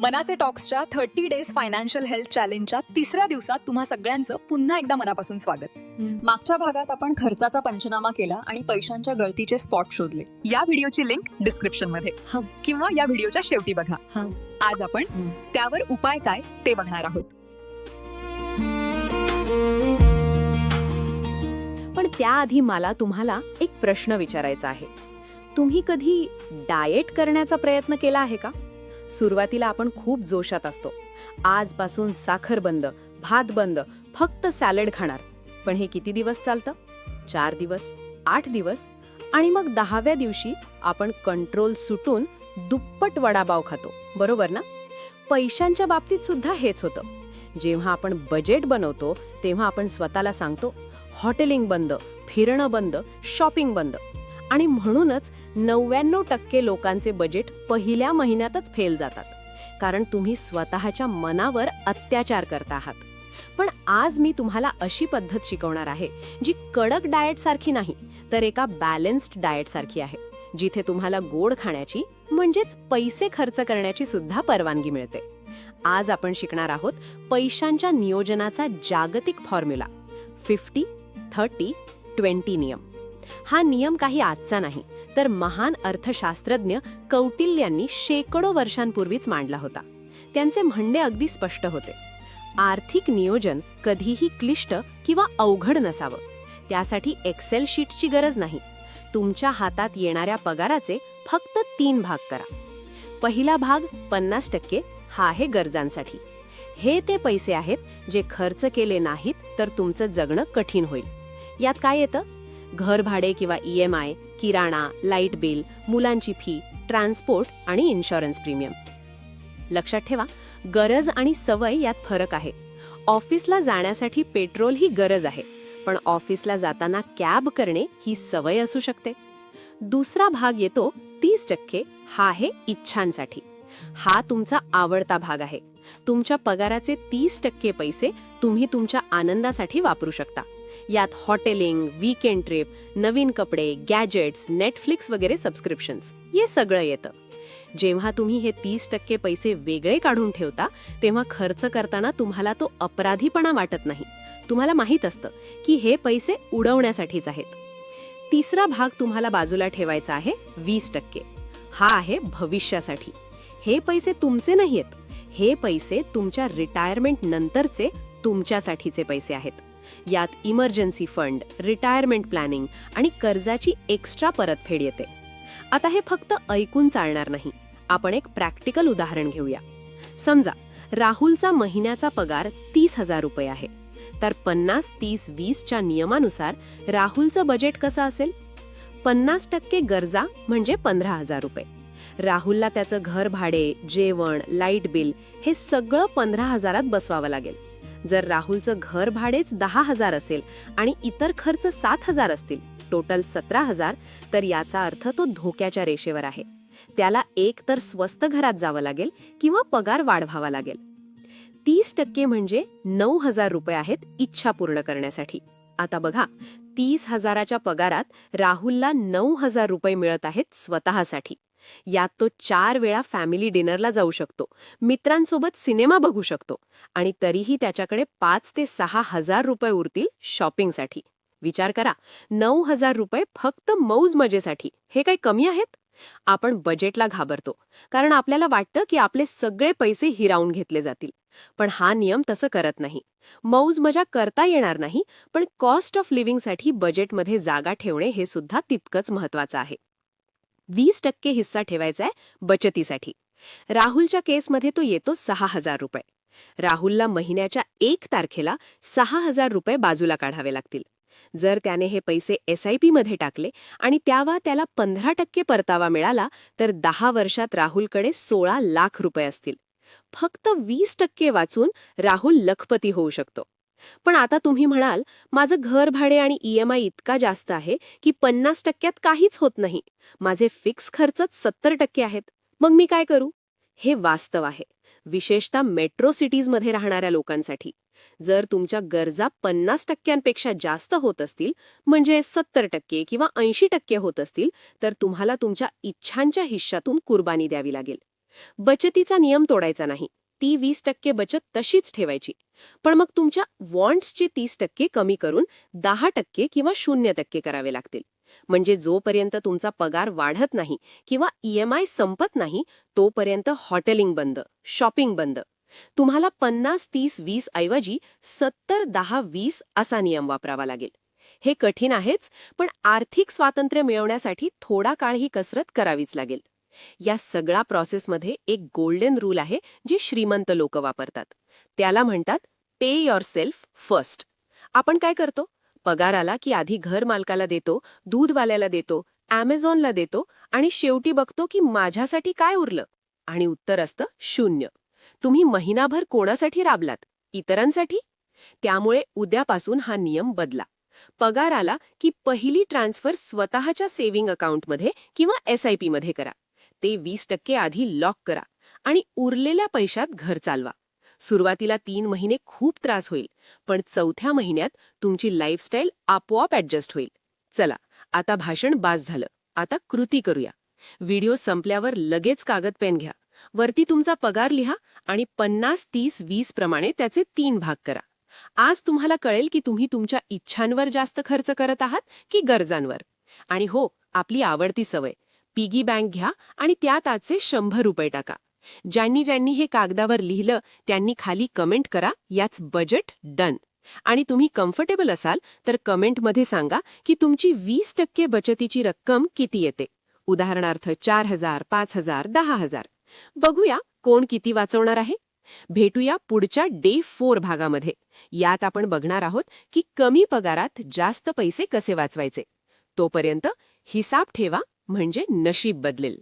मनाचे टॉक्सच्या thirty days financial health चॅलेंजच्या तिसऱ्या दिवसात तुम्हा सगळ्यांचं पुन्हा एकदा मनापासून स्वागत. मागच्या भागात आपण खर्चाचा पंचनामा केला आणि पैशांच्या गळतीचे स्पॉट शोधले. या व्हिडिओची लिंक डिस्क्रिप्शनमध्ये. किंवा या व्हिडिओच्या शेवटी बघा. आज आपण. त्यावर उपाय काय ते बघणार आहोत. पण त्याआधी मला तुम्हाला एक प्रश्न विचारायचा आहे. तुम्ही कधी डाएट करण्याचा प्रयत्न केला आहे का? सुरुवातीला आपण खूप जोशात असतो. आजपासून साखर बंद भात बंद फक्त सॅलड खाणार. पण हे किती दिवस चालतं? चार दिवस आठ दिवस? आणि मग दहाव्या दिवशी आपण कंट्रोल सुटून दुप्पट वडापाव खातो. बरोबर ना? पैशांच्या बाबतीत सुद्धा हेच होतं. जेव्हा आपण बजेट बनवतो तेव्हा आपण स्वतःला सांगतो हॉटेलिंग बंद फिरणं बंद शॉपिंग बंद. आणि म्हणूनच नव्याण्णव टक्के लोकांचे बजेट पहिल्या महिन्यातच फेल जातात. कारण तुम्ही स्वतःच्या मनावर अत्याचार करता आहात. पण आज मी तुम्हाला अशी पद्धत शिकवणार आहे जी कडक डाएट सारखी नाही तर एका बॅलन्स्ड डाएट सारखी आहे जिथे तुम्हाला गोड खाण्याची म्हणजेच पैसे खर्च करण्याची सुद्धा परवानगी मिळते. आज आपण शिकणार आहोत पैशांच्या नियोजनाचा जागतिक फॉर्म्युला फिफ्टी थर्टी ट्वेंटी नियम. हा नियम काही आजचा नाही तर महान अर्थशास्त्रज्ञ कौटिल्यांनी शेकडो वर्षांपूर्वीच मांडला होता. त्यांचे म्हणणे अगदी स्पष्ट होते. आर्थिक नियोजन कधीही क्लिष्ट किंवा अवघड नसावं. त्यासाठी एक्सेल शीटची गरज नाही. तुमच्या हातात येणाऱ्या पगाराचे फक्त तीन भाग करा. पहिला भाग पन्नास टक्के हा आहे गरजांसाठी. हे ते पैसे आहेत जे खर्च केले नाहीत तर तुमचं जगणं कठीण होईल. यात काय येतं? घर भाडे किंवा ई एम आय किराणा लाइट बिल मुलांची फी ट्रान्सपोर्ट आणि इन्शुरन्स प्रीमियम. लक्षात ठेवा गरज आणि सवय यात फरक आहे. ऑफिसला जाण्यासाठी पेट्रोल ही गरज आहे पण ऑफिसला जाताना कॅब करणे ही सवय असू शकते. दुसरा भाग येतो तीस टक्के हा आहे इच्छांसाठी. हा तुमचा आवडता भाग आहे. तुमच्या पगाराचे तीस टक्के पैसे तुम्ही तुमच्या आनंदासाठी वापरू शकता. यात हॉटेलिंग वीकेंड ट्रिप नवीन कपडे गॅजेट्स नेटफ्लिक्स वगैरे सबस्क्रिप्शन्स हे सगळं येतं. जेव्हा तुम्ही हे तीस टक्के पैसे वेगळे काढून ठेवता तेव्हा खर्च करताना तुम्हाला तो अपराधीपणा वाटत नाही. तुम्हाला माहीत असतं की हे पैसे उडवण्यासाठीच आहेत. तिसरा भाग तुम्हाला बाजूला ठेवायचा आहे वीस टक्के. हा आहे भविष्यासाठी. हे पैसे तुमचे नाहीयेत. हे पैसे तुमच्या रिटायरमेंट नंतरचे तुमच्यासाठीचे पैसे आहेत. यात इमर्जन्सी फंड रिटायरमेंट प्लॅनिंग आणि कर्जाची एक्स्ट्रा परतफेड येते. आता हे फक्त ऐकून चालणार नाही. आपण एक प्रॅक्टिकल उदाहरण घेऊया. समजा राहुलचा महिन्याचा पगार तीस हजार रुपये आहे. तर पन्नास तीस वीसच्या नियमानुसार राहुलचं बजेट कसं असेल? पन्नास टक्के गरजा म्हणजे पंधरा हजार रुपये. राहुलला त्याचं घर भाडे जेवण लाइट बिल हे सगळं पंधरा हजारात बसवावं लागेल. जर राहुलचं घर भाडेच दहा हजार असेल आणि इतर खर्च सात हजार असतील टोटल सतरा हजार तर याचा अर्थ तो धोक्याच्या रेषेवर आहे. त्याला एक तर स्वस्त घरात जावं लागेल किंवा पगार वाढवावा लागेल. तीस टक्के म्हणजे नऊ हजार रुपये आहेत इच्छा पूर्ण करण्यासाठी. आता बघा तीस हजाराच्या पगारात राहुलला नऊ हजार रुपये मिळत आहेत स्वतःसाठी. यात तो चार वेळा फॅमिली डिनरला जाऊ शकतो मित्रांसोबत सिनेमा बघू शकतो आणि तरीही त्याच्याकडे पाच ते सहा हजार रुपये उरतील शॉपिंगसाठी विचार करा नऊ हजार रुपये फक्त मौज मजेसाठी हे काही कमी आहेत? आपण बजेटला घाबरतो कारण आपल्याला वाटतं की आपले सगळे पैसे हिरावून घेतले जातील. पण हा नियम तसं करत नाही. मौज मजा करता येणार नाही पण कॉस्ट ऑफ लिव्हिंगसाठी बजेटमध्ये जागा ठेवणे हे सुद्धा तितकंच महत्वाचं आहे. वीस टक्के हिस्सा ठेवायचा आहे बचतीसाठी. राहुलच्या केसमध्ये तो येतो सहा हजार रुपये. राहुलला महिन्याच्या एक तारखेला सहा हजार रुपये बाजूला काढावे लागतील. जर त्याने हे पैसे एस आय पी मध्ये टाकले आणि त्यावा त्याला पंधरा टक्के परतावा मिळाला तर दहा वर्षात राहुलकडे सोळा लाख रुपये असतील. फक्त वीस टक्के वाचून राहुल लखपती होऊ शकतो. पण आता तुम्ही म्हणाल माझं घर भाडे आणि ईएमआय इतका जास्त आहे की पन्नास टक्क्यात काहीच होत नाही. माझे फिक्स खर्चच सत्तर टक्के आहेत. मग मी काय करू? हे वास्तव आहे. विशेषतः मेट्रो सिटीजमध्ये राहणाऱ्या लोकांसाठी. जर तुमच्या गरजा पन्नास टक्क्यांपेक्षा जास्त होत असतील म्हणजे सत्तर टक्के किंवा ऐंशी टक्के होत असतील तर तुम्हाला तुमच्या इच्छांच्या हिश्श्यातून कुर्बानी द्यावी लागेल. बचतीचा नियम तोडायचा नाही. ती वीस टक्के बचत तशीच ठेवायची. पण मग तुमच्या वॉन्ट्सचे तीस टक्के कमी करून दहा टक्के किंवा शून्य टक्के करावे लागतील. म्हणजे जोपर्यंत तुमचा पगार वाढत नाही किंवा ईएमआय संपत नाही तोपर्यंत हॉटेलिंग बंद शॉपिंग बंद. तुम्हाला पन्नास तीस वीस ऐवजी सत्तर दहा वीस असा नियम वापरावा लागेल. हे कठीण आहेच पण आर्थिक स्वातंत्र्य मिळवण्यासाठी थोडा काळ ही कसरत करावीच लागेल. या सगळ्या प्रोसेसमध्ये एक गोल्डन रूल आहे जी श्रीमंत लोक वापरतात. त्याला म्हणतात पे युअर सेल्फ फर्स्ट आपण काय करतो? पगार आला की आधी घर मालकाला देतो दूधवाल्याला देतो ॲमेझॉनला देतो आणि शेवटी बघतो की माझ्यासाठी काय उरलं? आणि उत्तर असतं शून्य. तुम्ही महिनाभर कोणासाठी राबलात? इतरांसाठी? त्यामुळे उद्यापासून हा नियम बदला. पगार आला की पहिली ट्रान्सफर स्वतःच्या सेव्हिंग अकाउंटमध्ये किंवा एस आयमध्ये करा. ते वीस टक्के आधी लॉक करा आणि उरलेल्या पैशात घर चालवा. सुरुवातीला तीन महिने खूप त्रास होईल पण चौथ्या महिन्यात तुमची लाईफस्टाईल आपोआप ॲडजस्ट होईल. चला आता भाषण बास झालं. आता कृती करूया. व्हिडिओ संपल्यावर लगेच कागद पेन घ्या. वरती तुमचा पगार लिहा आणि पन्नास तीस वीस प्रमाणे त्याचे तीन भाग करा. आज तुम्हाला कळेल की तुम्ही तुमच्या इच्छांवर जास्त खर्च करत आहात की गरजांवर. आणि हो आपली आवडती सवय. पिगी बँक घ्या आणि त्यात आजचे शंभर रुपये टाका. ज्यांनी ज्यांनी हे कागदावर लिहिलं त्यांनी खाली कमेंट करा याच बजेट डन. आणि तुम्ही कम्फर्टेबल असाल तर कमेंटमध्ये सांगा की तुमची वीस टक्के बचतीची रक्कम किती येते? उदाहरणार्थ चार हजार पाच हजार दहा हजार. बघूया कोण किती वाचवणार आहे. भेटूया पुढच्या डे फोर भागामध्ये. यात आपण बघणार आहोत की कमी पगारात जास्त पैसे कसे वाचवायचे. तोपर्यंत हिसाब ठेवा म्हणजे नशीब बदलेल.